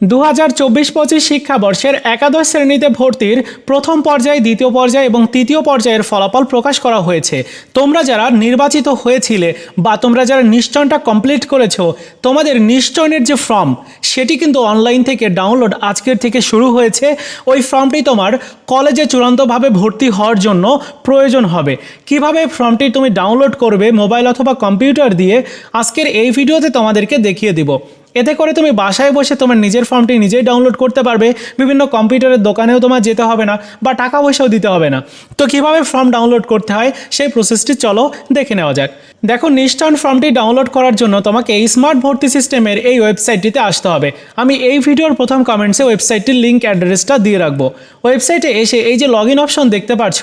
দু হাজার চব্বিশ পঁচিশ শিক্ষাবর্ষের একাদশ শ্রেণীতে ভর্তির প্রথম পর্যায়ে দ্বিতীয় পর্যায়ে এবং তৃতীয় পর্যায়ের ফলাফল প্রকাশ করা হয়েছে। তোমরা যারা নির্বাচিত হয়েছিলে বা তোমরা যারা নিশ্চয়নটা কমপ্লিট করেছ, তোমাদের নিশ্চয়নের যে ফর্ম সেটি কিন্তু অনলাইন থেকে ডাউনলোড আজকের থেকে শুরু হয়েছে। ওই ফর্মটি তোমার কলেজে চূড়ান্তভাবে ভর্তি হওয়ার জন্য প্রয়োজন হবে। কীভাবে ফর্মটি তুমি ডাউনলোড করবে মোবাইল অথবা কম্পিউটার দিয়ে, আজকের এই ভিডিওতে তোমাদেরকে দেখিয়ে দিব। এতে করে তুমি বাসায় বসে তোমার নিজের ফর্মটি নিজেই ডাউনলোড করতে পারবে। বিভিন্ন কম্পিউটারের দোকানেও তোমার যেতে হবে না বা টাকা পয়সাও দিতে হবে না। তো কীভাবে ফর্ম ডাউনলোড করতে হয় সেই প্রসেসটি চলো দেখে নেওয়া যাক। দেখো, নিশ্চয়ন ফর্মটি ডাউনলোড করার জন্য তোমাকে এই স্মার্ট ভর্তি সিস্টেমের এই ওয়েবসাইটটিতে আসতে হবে। আমি এই ভিডিওর প্রথম কমেন্টসে ওয়েবসাইটটির লিঙ্ক অ্যাড্রেসটা দিয়ে রাখব। ওয়েবসাইটে এসে এই যে লগ ইন অপশন দেখতে পাচ্ছ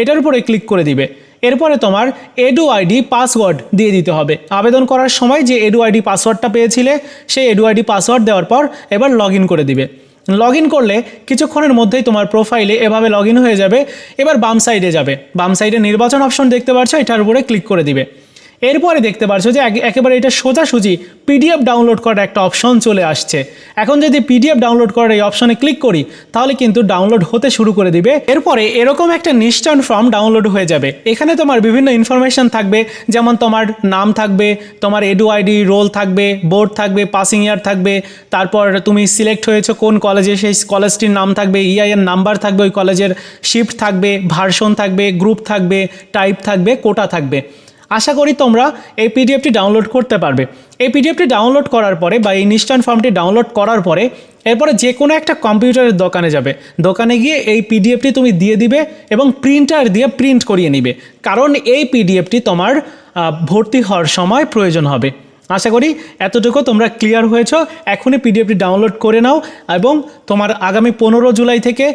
এটার উপরে ক্লিক করে দিবে। এরপরে তোমার এডু আইডি পাসওয়ার্ড দিয়ে দিতে হবে। আবেদন করার সময় যে এডু আইডি পাসওয়ার্ডটা পেয়েছিলে, সেই এডু আইডি পাসওয়ার্ড দেওয়ার পর এবার লগ করে দিবে। লগ করলে কিছুক্ষণের মধ্যেই তোমার প্রোফাইলে এভাবে লগ হয়ে যাবে। এবার বাম সাইডে যাবে। বাম সাইডে নির্বাচন অপশন দেখতে পাচ্ছ এটার উপরে ক্লিক করে দিবে। এরপরে দেখতে পাচ্ছ যে একেবারে এটা সোজাসুজি পিডিএফ ডাউনলোড করার একটা অপশন চলে আসছে। এখন যদি পিডিএফ ডাউনলোড করার এই অপশনে ক্লিক করি, তাহলে কিন্তু ডাউনলোড হতে শুরু করে দিবে। এরপরে এরকম একটা নিশ্চয়ন ফর্ম ডাউনলোড হয়ে যাবে। এখানে তোমার বিভিন্ন ইনফরমেশন থাকবে, যেমন তোমার নাম থাকবে, তোমার এডু আইডি রোল থাকবে বোর্ড থাকবে পাসিং ইয়ার থাকবে, তারপর তুমি সিলেক্ট হয়েছো কোন কলেজে সেই কলেজটির নাম থাকবে ইআইএন নাম্বার থাকবে ওই কলেজের শিফট থাকবে ভার্সন থাকবে গ্রুপ থাকবে টাইপ থাকবে কোটা থাকবে। আশা করি তোমরা এই পিডিএফটি ডাউনলোড করতে পারবে। এই পিডিএফটি ডাউনলোড করার পরে বা এই নিশ্চয়ন ফর্মটি ডাউনলোড করার পরে এরপরে যে কোনো একটা কম্পিউটারের দোকানে যাবে। দোকানে গিয়ে এই পিডিএফটি তুমি দিয়ে দিবে এবং প্রিন্টার দিয়ে প্রিন্ট করিয়ে নিবে। কারণ এই পিডিএফটি তোমার ভর্তি হওয়ার সময় প্রয়োজন হবে। আশা করি এতটুকু তোমরা ক্লিয়ার হয়েছো। এখনই পিডিএফটি ডাউনলোড করে নাও এবং তোমার আগামী পনেরো জুলাই থেকে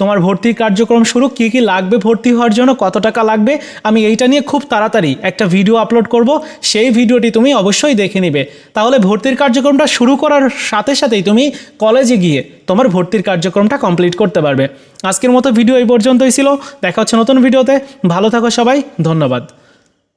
তোমার ভর্তি কার্যক্রম শুরু। কী কী লাগবে ভর্তি হওয়ার জন্য, কত টাকা লাগবে, আমি এইটা নিয়ে খুব তাড়াতাড়ি একটা ভিডিও আপলোড করব। সেই ভিডিওটি তুমি অবশ্যই দেখে নিবে। তাহলে ভর্তির কার্যক্রমটা শুরু করার সাথে সাথেই তুমি কলেজে গিয়ে তোমার ভর্তির কার্যক্রমটা কমপ্লিট করতে পারবে। আজকের মতো ভিডিও এই পর্যন্তই ছিল। দেখা হচ্ছে নতুন ভিডিওতে ভালো থাকো সবাই। ধন্যবাদ।